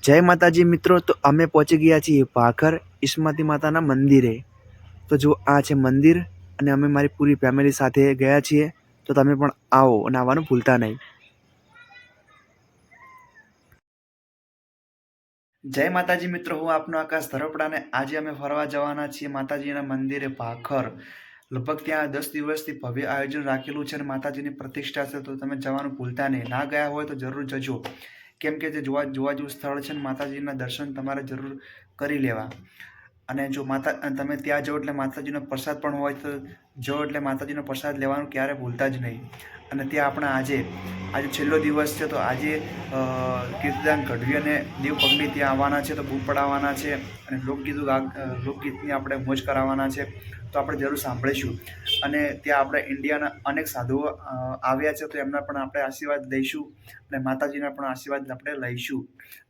જય માતાજી મિત્રો, તો અમે પહોંચી ગયા છીએ ભાખર ઈસ્માતી માતાના મંદિરે. તો જો આ છે મંદિર અને અમે મારી પૂરી ફેમિલી સાથે ગયા છીએ. તો તમે પણ આવો અને આવવાનું ભૂલતા નહીં. જય માતાજી મિત્રો, હું આપનો આકાશ ધરોપડાને આજે અમે ફરવા જવાના છીએ માતાજીના મંદિરે ભાખર. લગભગ ત્યાં દસ દિવસથી ભવ્ય આયોજન રાખેલું છે અને માતાજીની પ્રતિષ્ઠા છે, તો તમે જવાનું ભૂલતા નહીં. ના ગયા હોય તો જરૂર જજો. કેમ કે જે જોવા જોવા જેવું સ્થળ છે ને માતાજીના દર્શન તમારે જરૂર કરી લેવા. અને જો માતા તમે ત્યાં જાઓ એટલે માતાજીનો પ્રસાદ પણ હોય તો જો એટલે માતાજીનો પ્રસાદ લેવાનું ક્યારે ભૂલતા જ નહીં. અને ત્યાં આપણે આજે આજે છેલ્લો દિવસ છે તો આજે કીર્તિદાન ગઢવી અને દેવ પગડી ત્યાં આવવાના છે તો બૂમ પડાવવાના છે અને લોકગીતો લોકગીતની આપણે મોજ કરાવવાના છે તો આપણે જરૂર સાંભળીશું. અને ત્યાં આપણે ઇન્ડિયાના અનેક સાધુઓ આવ્યા છે તો એમના પણ આપણે આશીર્વાદ લઈશું અને માતાજીના પણ આશીર્વાદ આપણે લઈશું.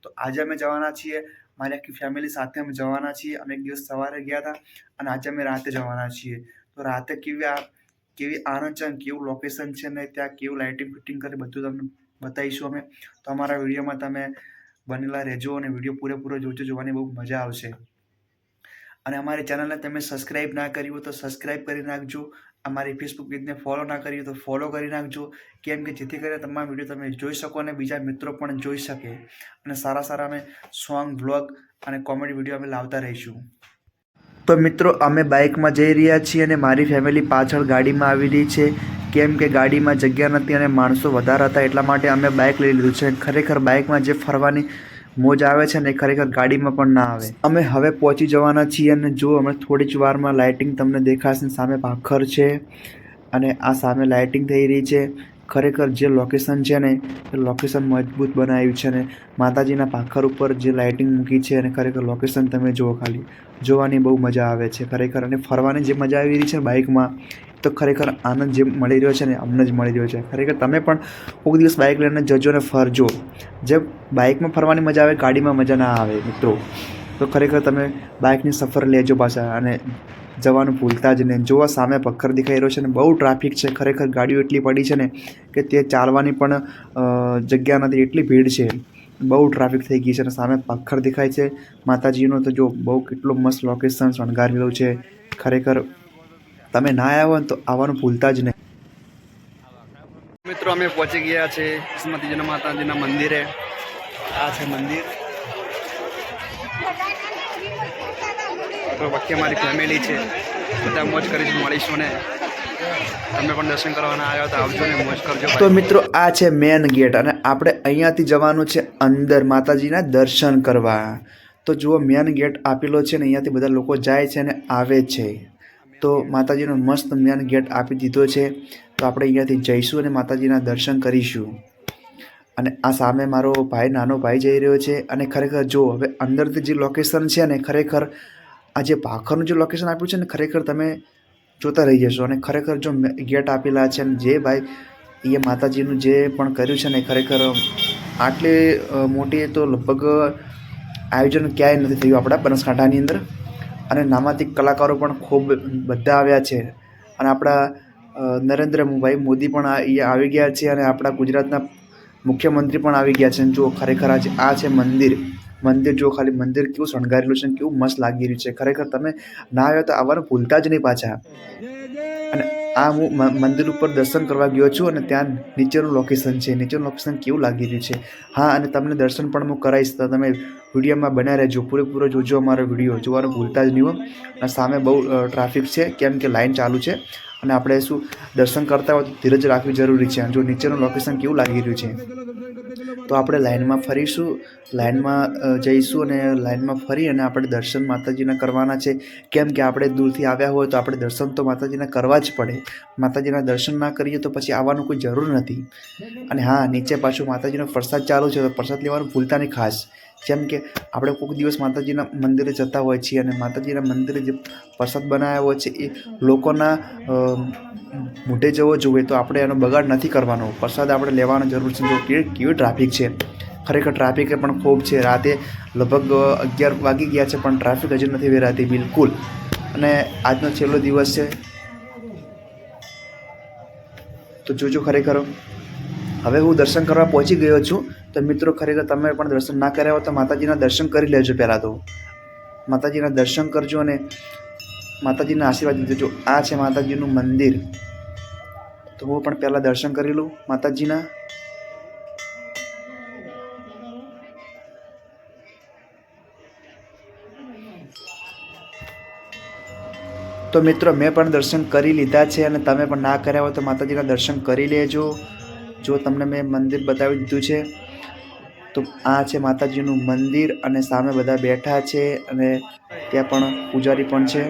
તો આજે અમે જવાના છીએ, મારી આખી ફેમિલી સાથે અમે જવાના છીએ. અમે એક દિવસ સવારે ગયા હતા અને આજે અમે રાતે જવાના છીએ. તો રાતે કેવી આ કેવી આનંદ છે કેવું લોકેશન છે ને ત્યાં કેવું લાઇટિંગ ફિટિંગ કરી, બધું તમને બતાવીશું અમે. તો અમારા વિડીયોમાં તમે બનેલા રહેજો અને વીડિયો પૂરેપૂરો જોજો, જોવાની બહુ મજા આવશે. અને અમારી ચેનલને તમે સબસ્ક્રાઇબ ના કરી હોય તો સબસ્ક્રાઇબ કરી નાખજો. અમારી ફેસબુક પેજને ફોલો ના કરી તો ફોલો કરી નાખજો. કેમ કે જેથી કરીને તમામ વીડિયો તમે જોઈ શકો અને બીજા મિત્રો પણ જોઈ શકે. અને સારા સારા અમે સોંગ વ્લોગ અને કોમેડી વીડિયો અમે લાવતા રહીશું. તો મિત્રો, અમે બાઇકમાં જઈ રહ્યા છીએ અને મારી ફેમિલી પાછળ ગાડીમાં આવેલી છે. કેમ કે ગાડીમાં જગ્યા નથી અને માણસો વધારે હતા એટલા માટે અમે બાઇક લઈ લીધું છે. ખરેખર બાઇકમાં જે ફરવાની મોજ આવે છે ને ખરેખર ગાડીમાં પણ ના આવે. અમે હવે પહોંચી જવાના છીએ અને જો અમે થોડી જ વારમાં લાઇટિંગ તમને દેખાશે સામે ભાખર છે અને આ સામે લાઇટિંગ થઈ રહી છે. ખરેખર જે લોકેશન છે ને, એ લોકેશન મજબૂત બનાવ્યું છે ને, માતાજીના પાખર ઉપર જે લાઇટિંગ મૂકી છે અને ખરેખર લોકેશન તમે જુઓ ખાલી, જોવાની બહુ મજા આવે છે ખરેખર. અને ફરવાની જે મજા આવી રહી છે બાઇકમાં તો ખરેખર આનંદ જે મળી રહ્યો છે ને અમને જ મળી રહ્યો છે. ખરેખર તમે પણ કોઈક દિવસ બાઇક લઈને જજો ને ફરજો. જે બાઇકમાં ફરવાની મજા આવે, ગાડીમાં મજા ના આવે મિત્રો. તો ખરેખર તમે બાઇકની સફર લેજો પાછા અને જવાનું ભૂલતા જ નહીં. જોવા, સામે પથ્થર દેખાઈ રહ્યો છે ને બહુ ટ્રાફિક છે. ખરેખર ગાડીઓ એટલી પડી છે ને કે તે ચાલવાની પણ જગ્યા નથી. એટલી ભીડ છે. બહુ ટ્રાફિક થઈ ગઈ છે અને સામે પથ્થર દેખાય છે. માતાજીનો તો જો બહુ કેટલું મસ્ત લોકેશન શણગારેલું છે. ખરેખર તમે ના આવ્યા હોય તો આવવાનું ભૂલતા જ નહીં. મિત્રો, અમે પહોંચી ગયા છે સુમતીજીના માતાજીના મંદિરે. આ છે મંદિર. તો બાકી અમારી ફેમિલી છે. બધા મોજ કરીશું મળીશું ને તમે પણ દર્શન કરવાના આવ્યા તો આવજો ને મોજ કરજો તો મિત્રો આ છે મેન ગેટ અને આપણે અહીંયાથી જવાનું છે અંદર માતાજીના દર્શન કરવા. તો જુઓ મેન ગેટ આપેલો છે ને અહીંયાથી બધા લોકો જાય છે અને આવે છે. તો માતાજીનો મસ્ત મેન ગેટ આપી દીધો છે. તો આપણે અહીંયાથી જઈશું અને માતાજીના દર્શન કરીશું. અને આ સામે મારો ભાઈ, નાનો ભાઈ જઈ રહ્યો છે અને ખરેખર જો હવે અંદરથી જે લોકેશન છે ને ખરેખર આ જે ભાખરનું જે લોકેશન આપ્યું છે ને ખરેખર તમે જોતા રહી જશો અને ખરેખર જો ગેટ આપેલા છે અને જે ભાઈ એ માતાજીનું જે પણ કર્યું છે ને ખરેખર આટલી મોટી તો લગભગ આયોજન ક્યાંય નથી થયું આપણા બનાસકાંઠાની અંદર. અને નામાંતિક કલાકારો પણ ખૂબ બધા આવ્યા છે. અને આપણા નરેન્દ્ર ભાઈ મોદી પણ અહીંયા આવી ગયા છે અને આપણા ગુજરાતના મુખ્યમંત્રી પણ આવી ગયા છે. જો ખરેખર આજે આ છે મંદિર. મંદિર જો ખાલી મંદિર કેવું શણગારેલું છે કેવું મસ્ત લાગી રહ્યું છે. ખરેખર તમે ના આવ્યા તો આવવાનું ભૂલતા જ નહીં પાછા. અને આ હું મંદિર ઉપર દર્શન કરવા ગયો છું અને ત્યાં નીચેનું લોકેશન છે. નીચેનું લોકેશન કેવું લાગી રહ્યું છે? હા, અને તમને દર્શન પણ હું કરાવીશ. તો તમે વિડીયોમાં બન્યા રહેજો. પૂરેપૂરો જોજો અમારો વીડિયો. જોવાનું ભૂલતા જ નહીં હો. અને સામે બહુ ટ્રાફિક છે. કેમ કે લાઈન ચાલુ છે. અને આપણે શું દર્શન કરતા હોય તો ધીરજ રાખવી જરૂરી છે. અને જો નીચેનું લોકેશન કેવું લાગી રહ્યું છે? તો આપણે લાઈનમાં ફરીશું, લાઈનમાં જઈશું અને લાઈનમાં ફરી અને આપણે દર્શન માતાજીના કરવાના છે. કેમ કે આપણે દૂરથી આવ્યા હોય તો આપણે દર્શન તો માતાજીના કરવા જ પડે. માતાજીના દર્શન ના કરીએ તો પછી આવવાનું કોઈ જરૂર નથી. અને હા, નીચે પાછું માતાજીનો પ્રસાદ ચાલુ છે તો પ્રસાદ લેવાનું ભૂલતા નહીં ખાસ. જેમ કે આપણે કોઈક દિવસ માતાજીના મંદિરે જતા હોય છીએ અને માતાજીના મંદિરે જે પ્રસાદ બનાવ્યો હોય છે એ લોકોના મોઢે જવો જોઈએ તો આપણે એનો બગાડ નથી કરવાનો. પ્રસાદ આપણે લેવાનો જરૂર છે. જો કેવી ટ્રાફિક છે? ખરેખર ટ્રાફિકે પણ ખૂબ છે. રાતે લગભગ અગિયાર વાગી ગયા છે પણ ટ્રાફિક હજી નથી વેરાતી બિલકુલ. અને આજનો છેલ્લો દિવસ છે. તો જોજો ખરેખર. હવે હું દર્શન કરવા પહોંચી ગયો છું. તો મિત્રો, ખરેખર તમે પણ દર્શન ના કર્યા હોય તો માતાજીના દર્શન કરી લેજો પહેલાં તો. માતાજીના દર્શન કરજો અને માતાજીના આશીર્વાદ દેજો આ છે માતાજીનું મંદિર, તો હું પણ પહેલાં દર્શન કરી લઉં માતાજીના. તો મિત્રો, મેં પણ દર્શન કરી લીધા છે અને તમે પણ ના કર્યા હોય તો માતાજીના દર્શન કરી લેજો. જો તમને મેં મંદિર બતાવી દીધું છે, તો આ છે માતાજીનું મંદિર અને સામે બધા બેઠા છે અને ત્યાં પણ પૂજારી પણ છે.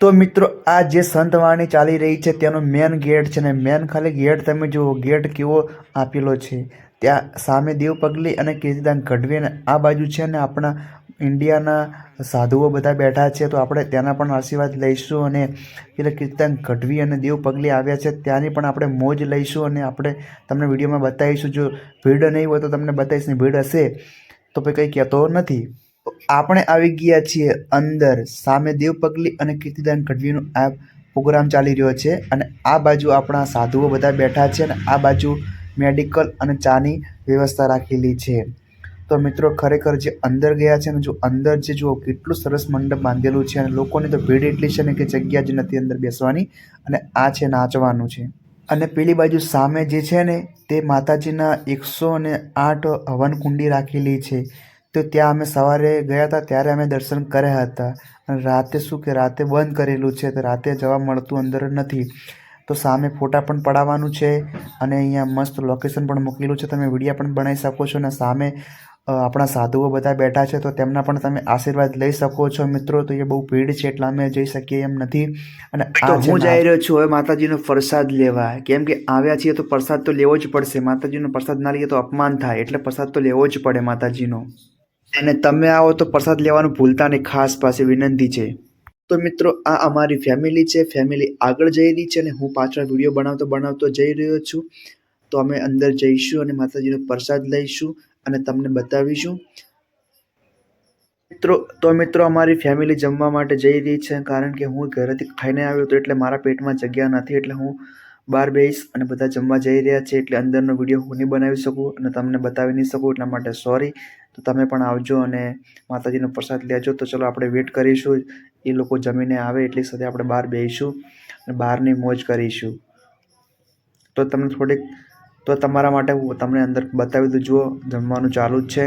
તો મિત્રો, આ જે સંતવાણી ચાલી રહી છે, તેનો મેન ગેટ છે ને મેન ખાલી ગેટ તમે જુઓ ગેટ કેવો આપેલો છે. ત્યાં સામે દેવ પગલી અને કીર્તિદાન ગઢવી અને આ બાજુ છે ને આપણા ઇન્ડિયાના સાધુઓ બધા બેઠા છે, તો આપણે ત્યાંના પણ આશીર્વાદ લઈશું અને એટલે કીર્તન ગઢવી અને દેવ પગલી આવ્યા છે, ત્યાંની પણ આપણે મોજ લઈશું અને આપણે તમને વિડીયોમાં બતાવીશું. જો ભીડ નહીં હોય તો તમને બતાવીશ ભીડ હશે, તો પછી કંઈ કહેતો નથી. આપણે આવી ગયા છીએ અંદર, સામે દેવ પગલી અને કીર્તિદાન ગઢવીનો આ પ્રોગ્રામ ચાલી રહ્યો છે અને આ બાજુ આપણા સાધુઓ બધા બેઠા છે અને આ બાજુ મેડિકલ અને ચાની વ્યવસ્થા રાખેલી છે. તો મિત્રો, ખરેખર જે અંદર ગયા છે ને જો અંદર જે જુઓ, કેટલું સરસ મંડપ બાંધેલું છે અને લોકોની તો ભીડ એટલી છે ને કે જગ્યા જ નથી અંદર બેસવાની અને આ છે નાચવાનું છે. અને પેલી બાજુ સામે જે છે ને, તે માતાજીના એકસો અને આઠ હવન કુંડી રાખેલી છે. તો ત્યાં અમે સવારે ગયા હતા, ત્યારે અમે દર્શન કર્યા હતા. અને રાતે શું કે રાતે બંધ કરેલું છે, તો રાતે જવા મળતું અંદર નથી. તો સામે ફોટા પણ પડાવવાનું છે અને અહીંયા મસ્ત લોકેશન પણ મૂકેલું છે. તમે વીડિયો પણ બનાવી શકો છો અને સામે આપણા સાધુઓ બધા બેઠા છે તો તેમના પણ તમે આશીર્વાદ લઈ શકો છો મિત્રો. તો એ બહુ ભીડ છે એટલે અમે જઈ શકીએ એમ નથી. અને હું જઈ રહ્યો છું હવે માતાજીનો પ્રસાદ લેવા. કેમ કે આવ્યા છીએ તો પ્રસાદ તો લેવો જ પડશે. માતાજીનો પ્રસાદ ના લઈએ તો અપમાન થાય એટલે પ્રસાદ તો લેવો જ પડે માતાજીનો. અને તમે આવો તો પ્રસાદ લેવાનું ભૂલતા નહીં. ખાસ પાસે વિનંતી છે. તો મિત્રો, આ અમારી ફેમિલી છે. ફેમિલી આગળ જઈ રહી છે અને હું પાછળ વીડિયો બનાવતો બનાવતો જઈ રહ્યો છું. તો અમે અંદર જઈશું અને માતાજીનો પ્રસાદ લઈશું અને તમને બતાવીશું. મિત્રો, તો મિત્રો, અમારી ફેમિલી જમવા માટે જઈ રહી છે કારણ કે હું ઘરેથી ખાઈને આવ્યો હતો એટલે મારા પેટમાં જગ્યા નથી એટલે હું બહાર બેસીશ અને બધા જમવા જઈ રહ્યા છે એટલે અંદરનો વીડિયો હું નહીં બનાવી શકું અને તમને બતાવી નહીં શકું એટલા માટે સોરી તો તમે પણ આવજો અને માતાજીનો પ્રસાદ લેજો. તો ચલો આપણે વેટ કરીશું એ લોકો જમીને આવે એટલી સાથે આપણે બહાર બેસીશું અને બહારની મોજ કરીશું. તો તમને થોડીક, તો તમારા માટે હું તમને અંદર બતાવી દઉં, જુઓ, જમવાનું ચાલુ જ છે.